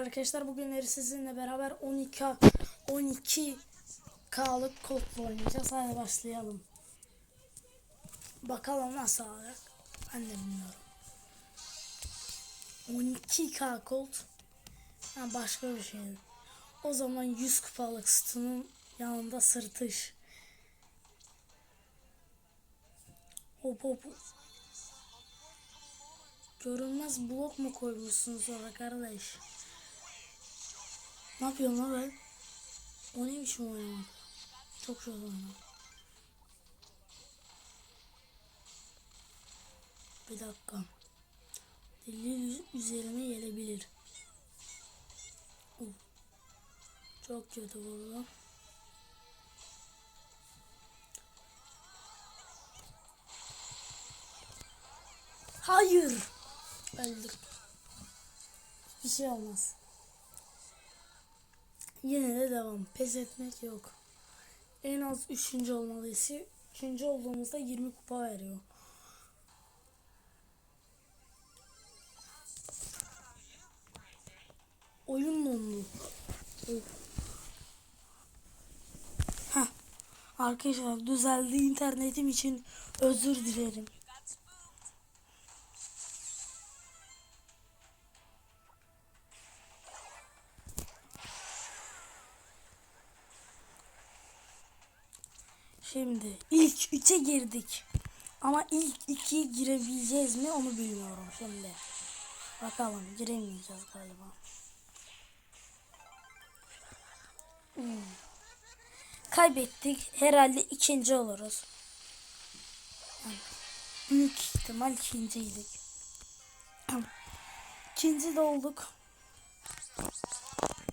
arkadaşlar. Bugünleri sizinle beraber 12 12 K'lık kodla oynayacağız. Hadi başlayalım. Bakalım nasıl olacak. Ben de bilmiyorum. 12K kod. Ha, başka bir şey. O zaman 100 kupalık sütunun yanında sırtış. Hop hop. Görünmez blok mu koymuşsunuz orada kardeş? Ne yapıyorsun lan ben? O ne biçim oynamak? Çok kötü oynamak. Bir dakika. Deli üzerime gelebilir. Of. Çok kötü vurdu. Hayır. Öldük. Bir şey olmaz. Yine de devam. Pes etmek yok. En az üçüncü olmalıyız. Üçüncü olduğumuzda 20 kupa veriyor. Oyun dondu. Heh. Arkadaşlar düzeldi internetim için özür dilerim. Şimdi ilk üçe girdik. Ama ilk ikiye girebileceğiz mi onu bilmiyorum şimdi. Bakalım giremeyeceğiz galiba. Hmm. Kaybettik. Herhalde ikinci oluruz. Yani büyük ihtimal ikinciydik. İkinci de olduk.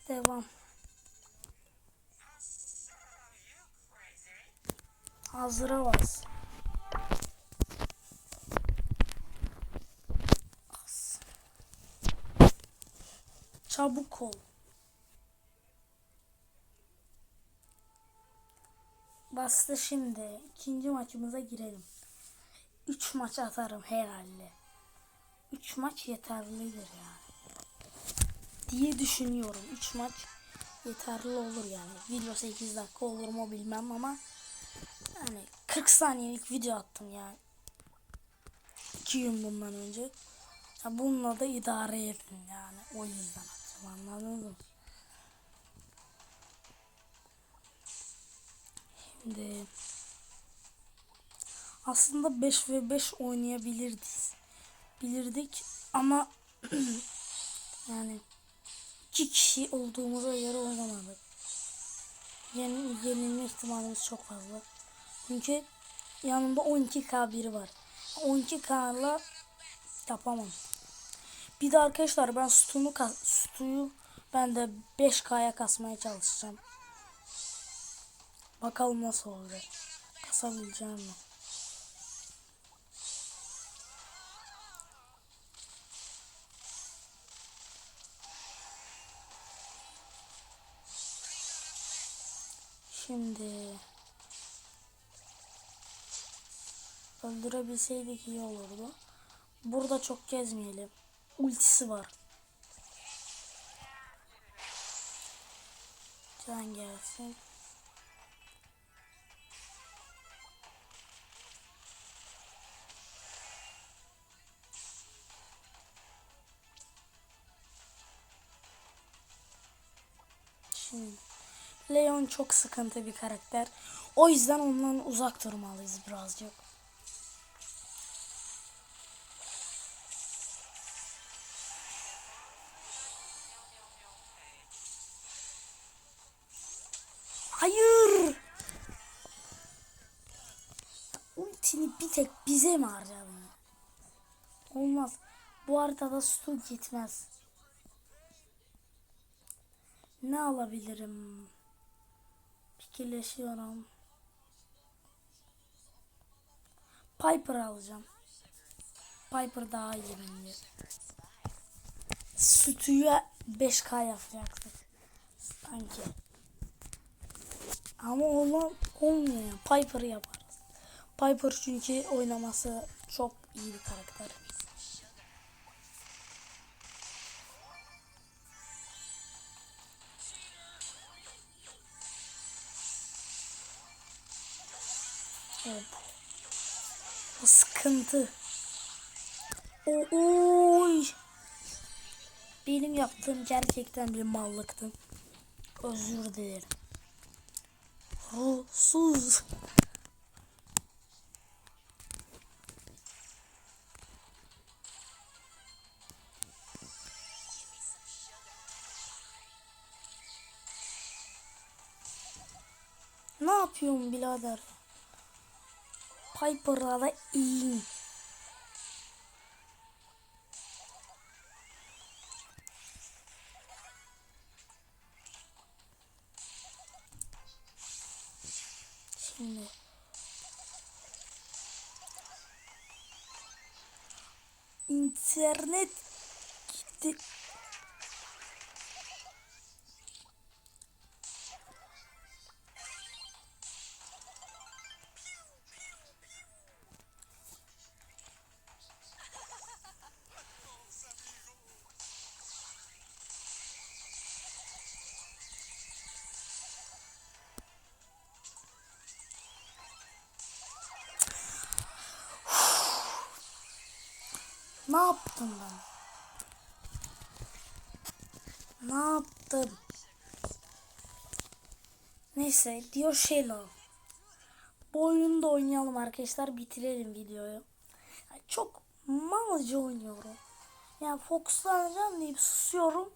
Devam. Hazıra bas. As. Çabuk ol. Bastı şimdi. İkinci maçımıza girelim. Üç maç atarım herhalde. Üç maç yeterlidir yani. Diye düşünüyorum. Üç maç yeterli olur yani. Video 8 dakika olur mu bilmem ama yani 40 saniyelik video attım yani. 2 gün bundan önce. Ya bununla da idare edin yani. O yüzden atacağım anladınız mı? Şimdi aslında 5 ve 5 oynayabilirdik. Bilirdik ama yani iki kişi olduğumuza göre oynamadık. Yani yenilme ihtimalimiz çok fazla. Çünkü yanımda 12k biri var. 12k'la yapamam. Bir de arkadaşlar ben sütunu sütuyu ben de 5k'ya kasmaya çalışacağım. Bakalım nasıl olacak. Kasabileceğim mi? Şimdi öldürebilseydik iyi olurdu. Burada çok gezmeyelim. Ultisi var. Can gelsin. Leon çok sıkıntı bir karakter. O yüzden ondan uzak durmalıyız birazcık. Hayır. Ultini bir tek bize mi harcadın? Olmaz. Bu haritada su gitmez. Ne alabilirim? Fikirleşiyorum. Piper alacağım. Piper daha iyi bence. Sütüye 5K yapacaktık. Sanki. Ama olma, olmuyor. Piper yaparız. Piper çünkü oynaması çok iyi bir karakter. Evet. O sıkıntı. O oy. Benim yaptığım gerçekten bir mallıktı. Özür dilerim. Ruhsuz. Ne yapıyorsun birader? Piper'a da iyi. Şimdi internet gitti. Ne yaptım ben? Ne yaptım? Neyse diyor Shelo. Bu oyunu da oynayalım arkadaşlar bitirelim videoyu. Yani çok malca oynuyorum. Yani fokuslanacağım deyip susuyorum.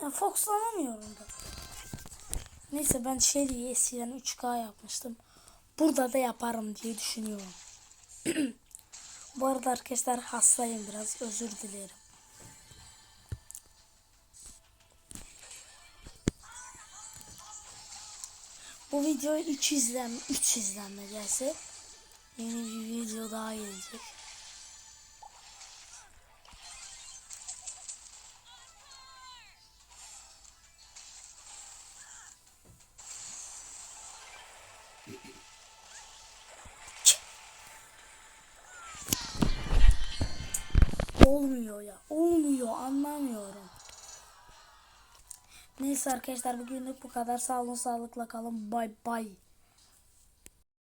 Yani fokuslanamıyorum da. Neyse ben Shelly'yi eskiden 3K yapmıştım. Burada da yaparım diye düşünüyorum. Bu arada arkadaşlar hastayım biraz özür dilerim. Bu video 3 izlenme 3 izlenme gelse yeni bir video daha gelecek. Olmuyor ya. Olmuyor. Anlamıyorum. Neyse arkadaşlar bugünlük bu kadar. Sağ olun sağlıkla kalın. Bay bay.